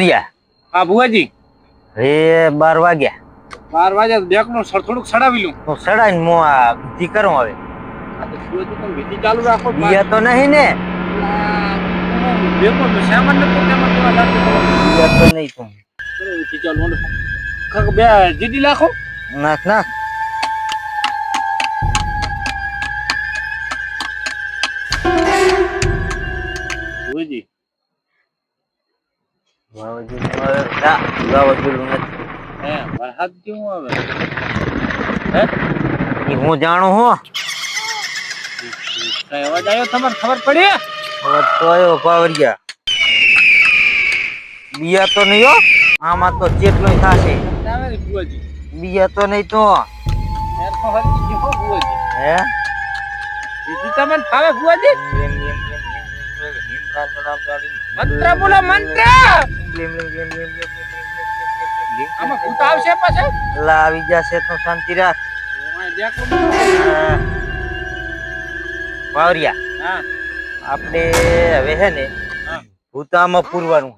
હા ભુવાજી. હવે બાર વાગ્યા. બાર વાગ્યા દેખનું સર થોડુંક સડાવી લઉં. હું સડાઈને હું આ વિધિ કરું હવે. વિધિ ચાલુ રાખો બીયા તો નહીં ને. દેખો તો સામાન નથી કેવા લાગે બીયા તો નહીં તું. વિધિ ચાલુ બે જીડી લાખો? નાખ નાખ. વાવાઝોડું. ના, વાવાઝોડું નથી હે વરસાદ કેવું આવે ઈ હું જાણું હું કઈ અવાજ આવ્યો તમારે ખબર પડી અવાજ તો આવ્યો પાવરિયા બીયા તો નહીં હો આમાં તો ચેટલો થશે બીયા તો નહીં તો હો હે તમને ફાવે મંત્ર બોલો મંત્ર આમાં ભૂત આવશે પાછા લા આવી જશે તો શાંતિ રાખ દેખો પાવરિયા હા આપણે હવે હે ને. ભૂત આમાં પૂરવાનું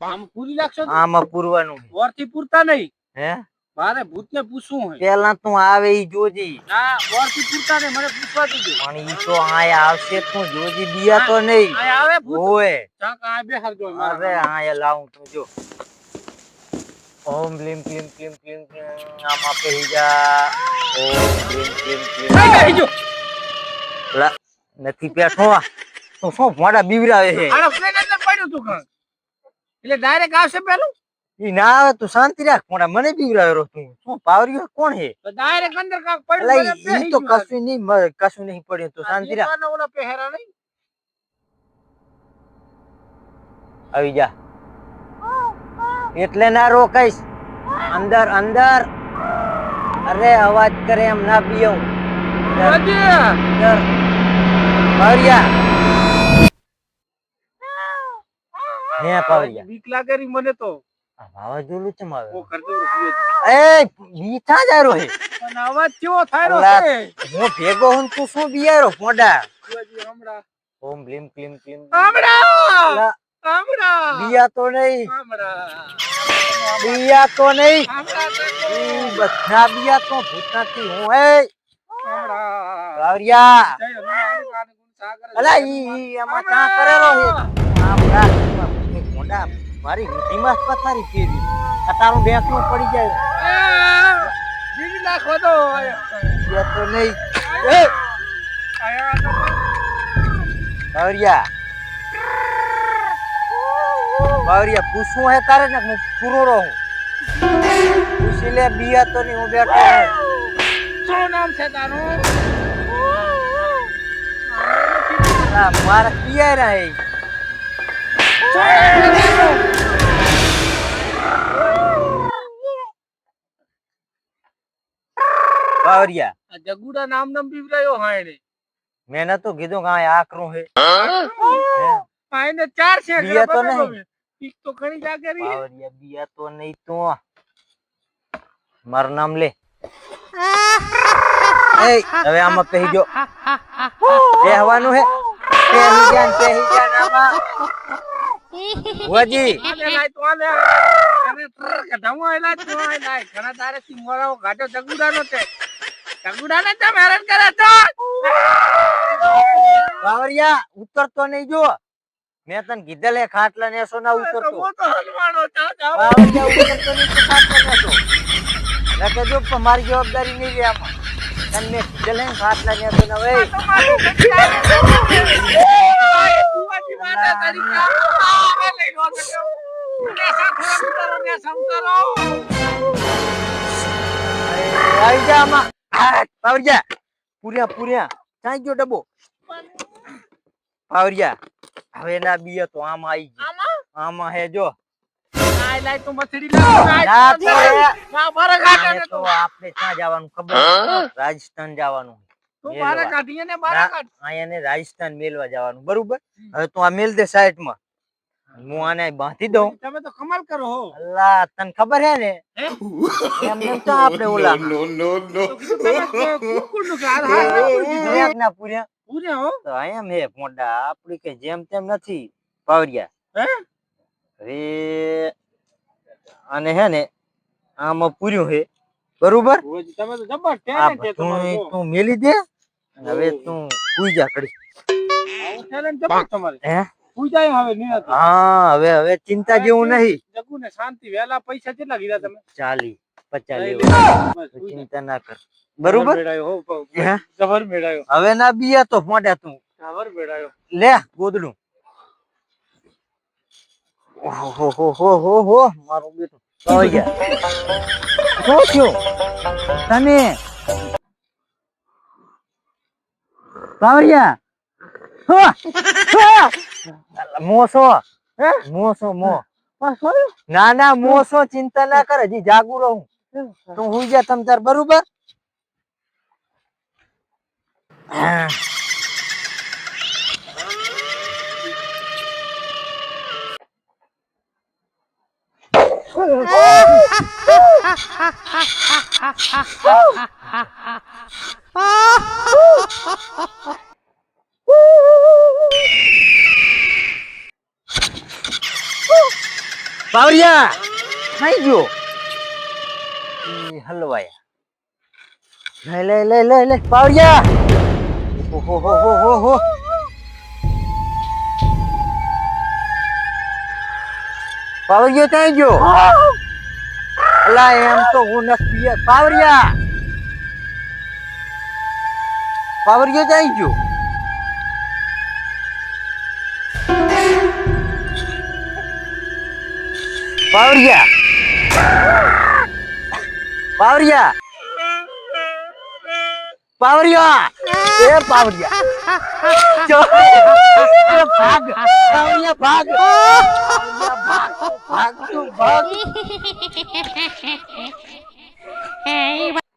આમ પૂરી લાગશો આમાં પૂરવાનું વરથી પૂરતા નહીં હે મારે ભૂતને પૂછવું હોય. પેલા તું આવે ઈ જોજી. ના વરથી પૂરતા ને મને પૂછવા દીધું પણ ઈ તો આય આવશે તું જોજી દિયા તો નહીં. આય આવે ભૂત. ઓય. ચાક આ બે હાલ જો અરે આય લાવું તું જો. ઓમ ક્લીમ ક્લીમ કિમ ક્લીમ આમ પહેરી જા. ઓમ ક્લીમ ક્લીમ ક્લીમ જો. લા નથી પેઠો તું શું મોડા બીવરાવે છે? અરે પ્લેન અંદર પડ્યું તું કાં એટલે ડાયરેક્ટ આવશે પેલું? ઈ ના આવે તું શાંતિ રાખ. મોડા મને બીવરાવે રો તું. શું પાવરિયો કોણ હે? તો ડાયરેક્ટ અંદર કાક પડ્યો ઈ તો કશું નહીં કશું નહીં પડ્યું. તો શાંતિ રાખ. દીવાનો ઓલો પહેરા નહીં? આવી જા. એટલે ના રોકાઈશ. અંદર અંદર. અરે અવાજ કરે એમ ના અંદર પાવરિયા. હે પાવરિયા. બીક લાગે મને તો. વાવાઝોડું ચમ આવે ઓ ભુવાજી. એ મીઠા જારો હે. પણ અવાજ કેવો થાય રહ્યો અલા, છે? હું ભેગો હું તું શું બિયારો પોડા હમણાં. ઓમ બ્લિમ ક્લિમ ક્લિમ. હમણાં! અલા, બિયા તો નહીં. હમણાં. બિયા તો નહીં. હમણાં. બધા બિયા તો ભૂતનાથી હું હે. હમણાં. સાગર અલા ઈ એમાં ચા કરેલો હે એમાં મોંડા મારી વીટીમાં પથારી ફેરવી. તારું બેંકનું પડી જાય. બીજી નાખો તો. એ તો નહીં. ભાવરિયા પાવરિયા પૂછવું હે તારે ને હું પૂરો રહું પૂછી લે બિયા તો નહીં હું બેઠો શું નામ છે તારું? મારા પિયરા હે. પાવરિયા આ જગુડા નામ નામ બીવરાયો હા એને મેં નતું કીધું કે આ આકરું હે? હે? હા એને ચાર છે બીયા તો. નહીં. પીક તો ઘણી જાગે રહી પાવરિયા બીયા તો નહીં તો. માર નામ લે. એ હવે આમાં પહેરી જો પહેવાનું હે. પહેરી જાન પહેરી જા આમાં. આને લાય તો આને. અરે ઘણા તારે થી મોરાઓ ઘાટો જગુડા નો છે. જગુડા ને તમે હેરાન કરે છો બાવરિયા ઉતરતો નહીં જો. મેં તને કીધેલ હે ખાટલા ને ના ઉતરતો. હું તો હલવાણો ચા બાવરિયા ઉતરતો નહીં તો ખાટલા નેસો. નકર જો મારી જવાબદારી નહીં લે આમાં. તને મેં કીધેલ હે ખાટલા નેસો ના હોય તમારું ઘડી આવે જા આમાં. પાવરિયા. પૂર્યા પૂર્યા. ક્યાં ગયો ડબ્બો? પાવરિયા હવે ના બીએ તો આમાં આવી ગયો. આમાં? આમાં હે જો. રાજસ્થાન જવાનું રાજસ્થાન મેલવા જવાનું. બરોબર? હવે તું આ મેલ દે સાઈડમાં હું આને બાંધી દઉં. તમે તો કમાલ કરો હો. અલ્લા તને ખબર હે ને? હે? એમ એમ તો આપણે ઓલા નો નો નો હાલ ના પૂરી પૂર્યા ના પૂર્યા. પૂર્યા હો? તો એમ હે મોટા આપડી કે જેમ તેમ નથી પાવરિયા. હે? હવે અને હે ને આમાં પૂર્યું હે. બરોબર? તમે તો જબર ટેલેન્ટ છે તમારું, તું. મેલી દે હવે તું સુઈ જા કરી આવું ટેલેન્ટ જબર તમારે. હે સુઈ જાય હવે નિરાંતે. હા હવે હવે ચિંતા જેવું નહીં જગ્ગુને શાંતિ વહેલા પૈસા કેટલા કીધા તમે ચાલી પચાસ લઈ લેવા લેવા. બસ, સુઈ જા. ચિંતા ના કર બરોબર મેળાયો, હો, હો. હે? જબર મેળાયો. હવે ના બીયા તો મોઢા તું જબર મેળાયો. લે ગોદડું ઓહો હો હો હો હો હો મારું બેટું આવી ગયા શું થયું તમે પાવરિયા હો, હો! અલા, મોસો હે? મોસો મો આ sorry. ના ના મોસો ચિંતા ના કર હજી જાગુ રહું તું હુઈ જા તમ તાર બરોબર હા. પાવરિયા ખાઈ ગયો. હલવાયા. લઈ લઈ લઈ લઈ લે પાવરિયા ઓહો હો હો હો હો. પાવરિયો ત્યાં ગયો? અલા એમ તો હું નથી. પાવરિયા પાવરિયો ત્યાં ગયો? પાવરિયા. પાવરિયા. પાવરિયા. એ પાવરિયા. ભાગ. પાવરિયા ભાગ. ભાગ. ભાગ. ભાગ